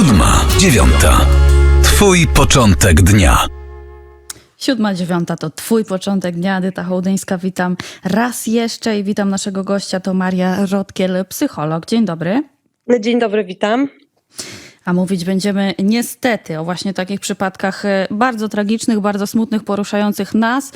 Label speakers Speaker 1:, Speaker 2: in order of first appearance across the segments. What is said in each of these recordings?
Speaker 1: Siódma, dziewiąta. Twój początek dnia.
Speaker 2: Siódma, dziewiąta to twój początek dnia. Edyta Hołdyńska, witam raz jeszcze i witam naszego gościa, to Maria Rodkiel, psycholog. Dzień dobry.
Speaker 3: Dzień dobry, witam.
Speaker 2: A mówić będziemy niestety o właśnie takich przypadkach e, bardzo tragicznych, bardzo smutnych, poruszających nas.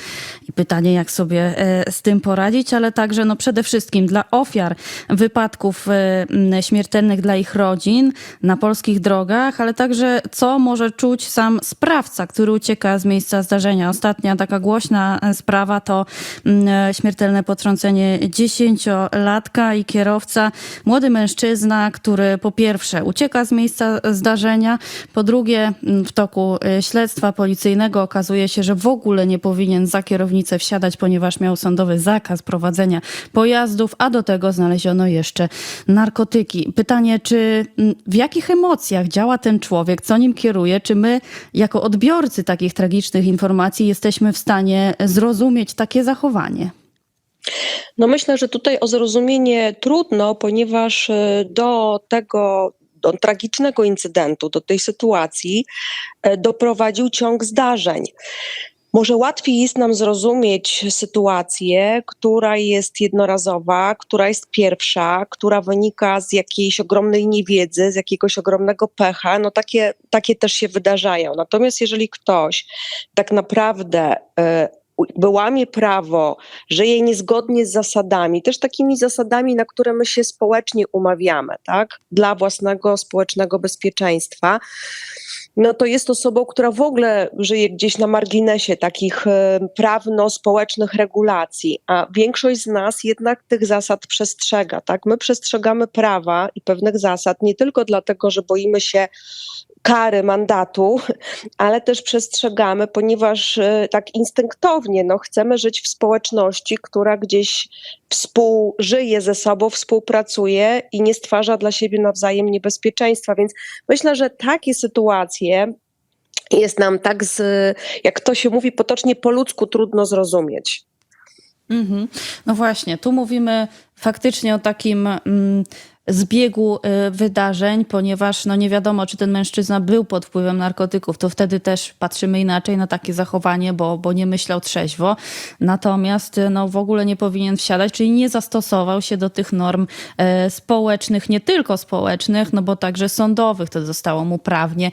Speaker 2: I pytanie, jak sobie e, z tym poradzić, ale także no przede wszystkim dla ofiar wypadków e, śmiertelnych, dla ich rodzin na polskich drogach, ale także co może czuć sam sprawca, który ucieka z miejsca zdarzenia. Ostatnia taka głośna sprawa to śmiertelne potrącenie dziesięciolatka i kierowca, młody mężczyzna, który po pierwsze ucieka z miejsca zdarzenia, po drugie m, w toku e, śledztwa policyjnego okazuje się, że w ogóle nie powinien za kierownicę wsiadać, ponieważ miał sądowy zakaz prowadzenia pojazdów, a do tego znaleziono jeszcze narkotyki. Pytanie, czy m, w jakich emocjach działa ten człowiek, co nim kieruje, czy my jako odbiorcy takich tragicznych informacji jesteśmy w stanie zrozumieć takie zachowanie?
Speaker 3: No myślę, że tutaj o zrozumienie trudno, ponieważ e, do tego do tragicznego incydentu, do tej sytuacji e, doprowadził ciąg zdarzeń. Może łatwiej jest nam zrozumieć sytuację, która jest jednorazowa, która jest pierwsza, która wynika z jakiejś ogromnej niewiedzy, z jakiegoś ogromnego pecha. No takie, takie też się wydarzają. Natomiast jeżeli ktoś tak naprawdę jakby łamie prawo, żyje niezgodnie z zasadami, też takimi zasadami, na które my się społecznie umawiamy, tak, dla własnego społecznego bezpieczeństwa, no to jest osobą, która w ogóle żyje gdzieś na marginesie takich e, prawno-społecznych regulacji, a większość z nas jednak tych zasad przestrzega, tak? My przestrzegamy prawa i pewnych zasad nie tylko dlatego, że boimy się kary, mandatu, ale też przestrzegamy, ponieważ e, tak instynktownie no, chcemy żyć w społeczności, która gdzieś współżyje ze sobą, współpracuje i nie stwarza dla siebie nawzajem niebezpieczeństwa. Więc myślę, że takie sytuacje jest nam tak, z, jak to się mówi potocznie, po ludzku trudno zrozumieć.
Speaker 2: Mhm. No właśnie, tu mówimy faktycznie o takim mm, zbiegu y, wydarzeń, ponieważ no nie wiadomo, czy ten mężczyzna był pod wpływem narkotyków, to wtedy też patrzymy inaczej na takie zachowanie, bo, bo nie myślał trzeźwo. Natomiast y, no, w ogóle nie powinien wsiadać, czyli nie zastosował się do tych norm e, społecznych, nie tylko społecznych, no bo także sądowych. To zostało mu prawnie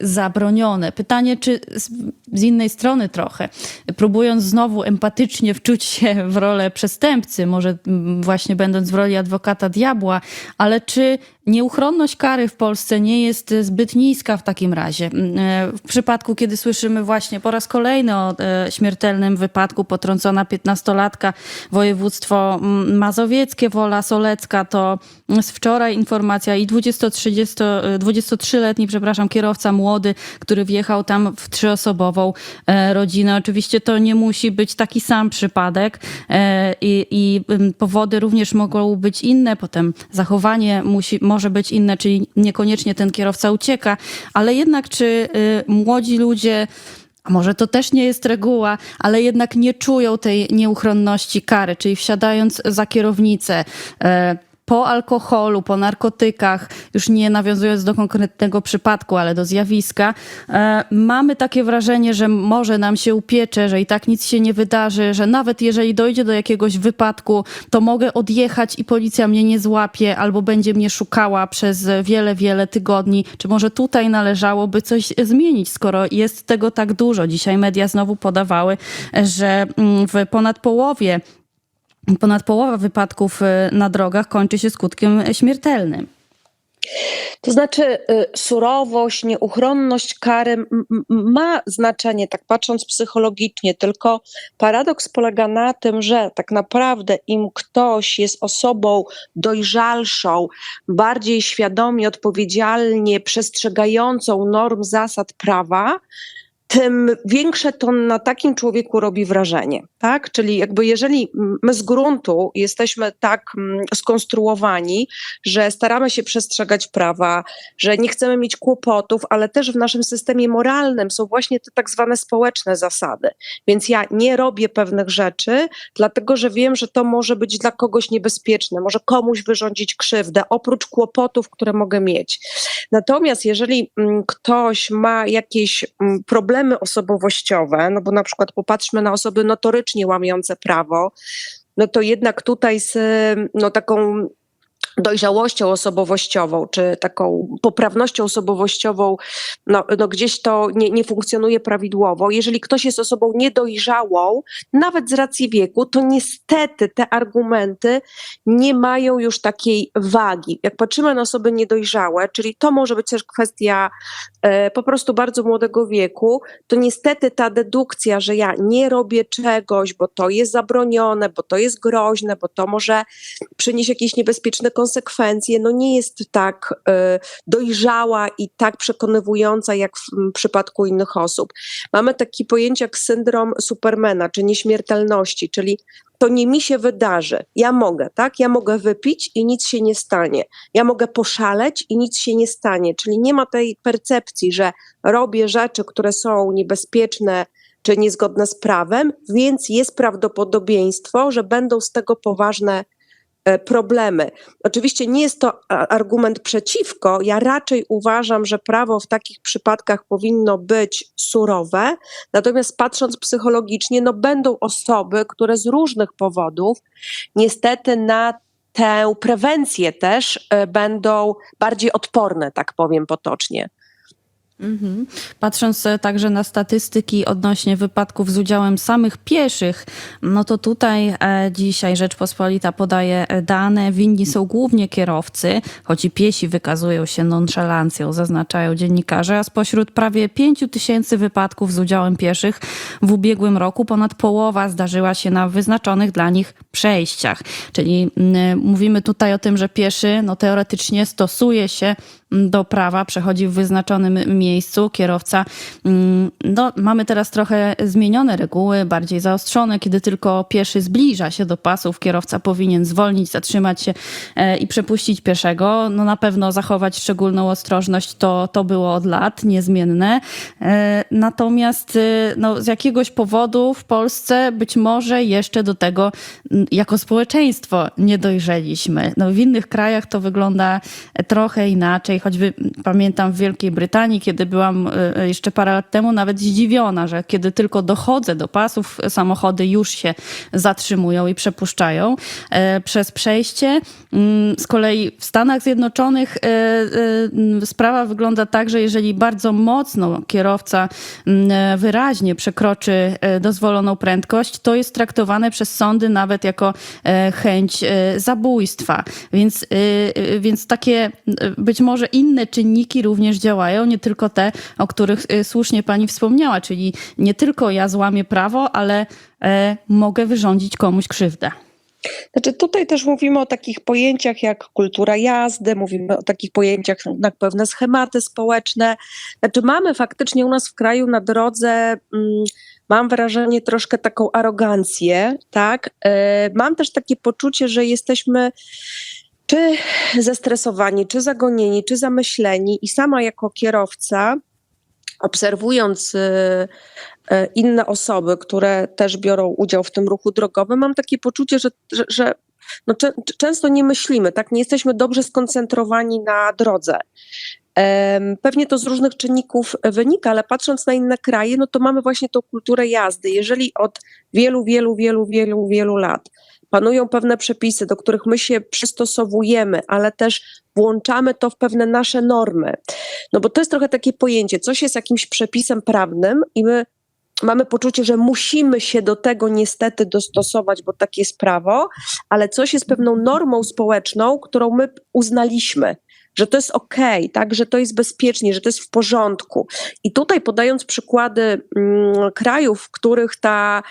Speaker 2: zabronione. Pytanie, czy z, z innej strony trochę, próbując znowu empatycznie wczuć się w rolę przestępcy, może właśnie będąc w roli adwokata diabła, ale czy nieuchronność kary w Polsce nie jest zbyt niska w takim razie? Mm, e, W przypadku, kiedy słyszymy właśnie po raz kolejny o e, śmiertelnym wypadku potrącona 15-latka, województwo mm, mazowieckie, Wola Solecka, to z wczoraj informacja i 20-30 e, 23-letni, przepraszam, kierowca młody, który wjechał tam w trzyosobową e, rodzinę. Oczywiście to nie musi być taki sam przypadek e, i, i ym, powody również mogą być inne, potem zachowanie musi, może być inne, czyli niekoniecznie ten kierowca ucieka, ale jednak czy y, młodzi ludzie a może to też nie jest reguła, ale jednak nie czują tej nieuchronności kary, czyli wsiadając za kierownicę, e, po alkoholu, po narkotykach, już nie nawiązując do konkretnego przypadku, ale do zjawiska, e, mamy takie wrażenie, że może nam się upiecze, że i tak nic się nie wydarzy, że nawet jeżeli dojdzie do jakiegoś wypadku, to mogę odjechać i policja mnie nie złapie albo będzie mnie szukała przez wiele, wiele tygodni. Czy może tutaj należałoby coś zmienić, skoro jest tego tak dużo? Dzisiaj media znowu podawały, że mm, w ponad połowie Ponad połowa wypadków y, na drogach kończy się skutkiem śmiertelnym.
Speaker 3: To znaczy, y, surowość, nieuchronność kary ma znaczenie, tak patrząc psychologicznie, tylko paradoks polega na tym, że tak naprawdę im ktoś jest osobą dojrzalszą, bardziej świadomie, odpowiedzialnie przestrzegającą norm zasad prawa, tym większe to na takim człowieku robi wrażenie, tak? Czyli jakby jeżeli my z gruntu jesteśmy tak mm, skonstruowani, że staramy się przestrzegać prawa, że nie chcemy mieć kłopotów, ale też w naszym systemie moralnym są właśnie te tak zwane społeczne zasady. Więc ja nie robię pewnych rzeczy, dlatego że wiem, że to może być dla kogoś niebezpieczne, może komuś wyrządzić krzywdę, oprócz kłopotów, które mogę mieć. Natomiast jeżeli mm, ktoś ma jakieś mm, problemy osobowościowe, no bo na przykład popatrzmy na osoby notorycznie łamiące prawo, no to jednak tutaj z no, taką dojrzałością osobowościową, czy taką poprawnością osobowościową, no, no gdzieś to nie, nie funkcjonuje prawidłowo. Jeżeli ktoś jest osobą niedojrzałą, nawet z racji wieku, to niestety te argumenty nie mają już takiej wagi. Jak patrzymy na osoby niedojrzałe, czyli to może być też kwestia e, po prostu bardzo młodego wieku, to niestety ta dedukcja, że ja nie robię czegoś, bo to jest zabronione, bo to jest groźne, bo to może przynieść jakieś niebezpieczne konsekwencje, no nie jest tak e, dojrzała i tak przekonywująca jak w przypadku innych osób. Mamy takie pojęcie jak syndrom Supermana, czy nieśmiertelności, czyli to nie mi się wydarzy. Ja mogę, tak? Ja mogę wypić i nic się nie stanie. Ja mogę poszaleć i nic się nie stanie. Czyli nie ma tej percepcji, że robię rzeczy, które są niebezpieczne czy niezgodne z prawem, więc jest prawdopodobieństwo, że będą z tego poważne problemy. Oczywiście nie jest to argument przeciwko. Ja raczej uważam, że prawo w takich przypadkach powinno być surowe, natomiast patrząc psychologicznie, no będą osoby, które z różnych powodów niestety na tę prewencję też e, będą bardziej odporne, tak powiem potocznie.
Speaker 2: Mhm. Patrząc także na statystyki odnośnie wypadków z udziałem samych pieszych, no to tutaj e, dzisiaj Rzeczpospolita podaje e, dane. Winni są głównie kierowcy, choć i piesi wykazują się nonszalancją, zaznaczają dziennikarze, a spośród prawie 5 tysięcy wypadków z udziałem pieszych w ubiegłym roku ponad połowa zdarzyła się na wyznaczonych dla nich przejściach. Czyli mm, mówimy tutaj o tym, że pieszy no, teoretycznie stosuje się do prawa, przechodzi w wyznaczonym miejscu. Kierowca, mm, no, mamy teraz trochę zmienione reguły, bardziej zaostrzone. Kiedy tylko pieszy zbliża się do pasów, kierowca powinien zwolnić, zatrzymać się e, i przepuścić pieszego. No, na pewno zachować szczególną ostrożność to, to było od lat niezmienne. E, Natomiast e, no, z jakiegoś powodu w Polsce być może jeszcze do tego m, jako społeczeństwo nie dojrzeliśmy. No, w innych krajach to wygląda trochę inaczej. Choćby pamiętam w Wielkiej Brytanii, kiedy byłam e, jeszcze parę lat temu, nawet zdziwiona, że kiedy tylko dochodzę do pasów, samochody już się zatrzymują i przepuszczają e, przez przejście. Mm, Z kolei w Stanach Zjednoczonych e, e, sprawa wygląda tak, że jeżeli bardzo mocno kierowca mm, e, wyraźnie przekroczy e, dozwoloną prędkość, to jest traktowane przez sądy nawet jako e, chęć e, zabójstwa. Więc, e, e, więc takie e, być może inne czynniki również działają, nie tylko te, o których e, słusznie pani wspomniała, czyli nie tylko ja złamię prawo, ale e, mogę wyrządzić komuś krzywdę.
Speaker 3: Znaczy tutaj też mówimy o takich pojęciach jak kultura jazdy, mówimy o takich pojęciach jak pewne schematy społeczne. Znaczy mamy faktycznie u nas w kraju na drodze, mm, mam wrażenie, troszkę taką arogancję, tak? E, Mam też takie poczucie, że jesteśmy czy zestresowani, czy zagonieni, czy zamyśleni i sama jako kierowca obserwując y, y, inne osoby, które też biorą udział w tym ruchu drogowym, mam takie poczucie, że, że, że no, często nie myślimy, tak? Nie jesteśmy dobrze skoncentrowani na drodze. Pewnie to z różnych czynników wynika, ale patrząc na inne kraje, no to mamy właśnie tą kulturę jazdy. Jeżeli od wielu, wielu, wielu, wielu, wielu lat panują pewne przepisy, do których my się przystosowujemy, ale też włączamy to w pewne nasze normy. No bo to jest trochę takie pojęcie, coś jest jakimś przepisem prawnym i my mamy poczucie, że musimy się do tego niestety dostosować, bo takie jest prawo, ale coś jest pewną normą społeczną, którą my uznaliśmy. Że to jest okej, tak, że to jest bezpiecznie, że to jest w porządku. I tutaj podając przykłady mm, krajów, w których ta,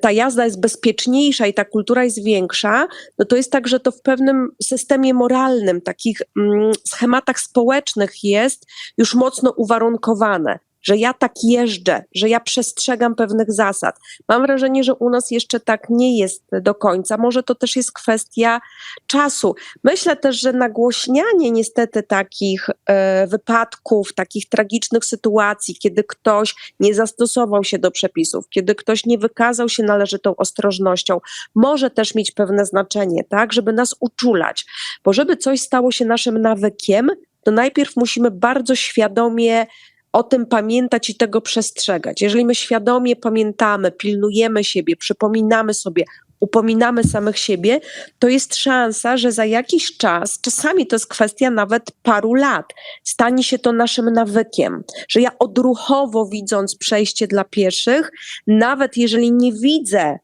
Speaker 3: ta jazda jest bezpieczniejsza i ta kultura jest większa, no to jest tak, że to w pewnym systemie moralnym, takich mm, schematach społecznych jest już mocno uwarunkowane że ja tak jeżdżę, że ja przestrzegam pewnych zasad. Mam wrażenie, że u nas jeszcze tak nie jest do końca. Może to też jest kwestia czasu. Myślę też, że nagłośnianie niestety takich e, wypadków, takich tragicznych sytuacji, kiedy ktoś nie zastosował się do przepisów, kiedy ktoś nie wykazał się należytą ostrożnością, może też mieć pewne znaczenie, tak, żeby nas uczulać. Bo żeby coś stało się naszym nawykiem, to najpierw musimy bardzo świadomie o tym pamiętać i tego przestrzegać. Jeżeli my świadomie pamiętamy, pilnujemy siebie, przypominamy sobie, upominamy samych siebie, to jest szansa, że za jakiś czas, czasami to jest kwestia nawet paru lat, stanie się to naszym nawykiem, że ja odruchowo widząc przejście dla pieszych, nawet jeżeli nie widzę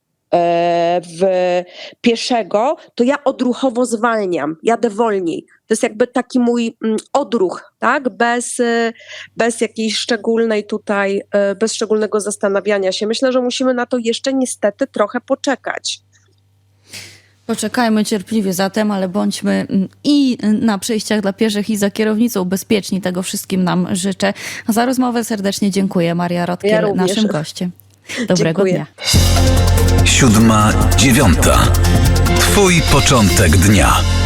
Speaker 3: w pieszego, to ja odruchowo zwalniam, jadę wolniej. To jest jakby taki mój mm, odruch, tak? Bez, e, bez jakiejś szczególnej tutaj, e, bez szczególnego zastanawiania się. Myślę, że musimy na to jeszcze niestety trochę poczekać.
Speaker 2: Poczekajmy cierpliwie zatem, ale bądźmy mm, i na przejściach dla pieszych, i za kierownicą bezpieczni. Tego wszystkim nam życzę. Za rozmowę serdecznie dziękuję. Maria Rotkiel,
Speaker 3: Ja
Speaker 2: naszym gościem. Dobrego
Speaker 3: Dziękuję.
Speaker 2: dnia.
Speaker 1: Siódma, dziewiąta. Twój początek dnia.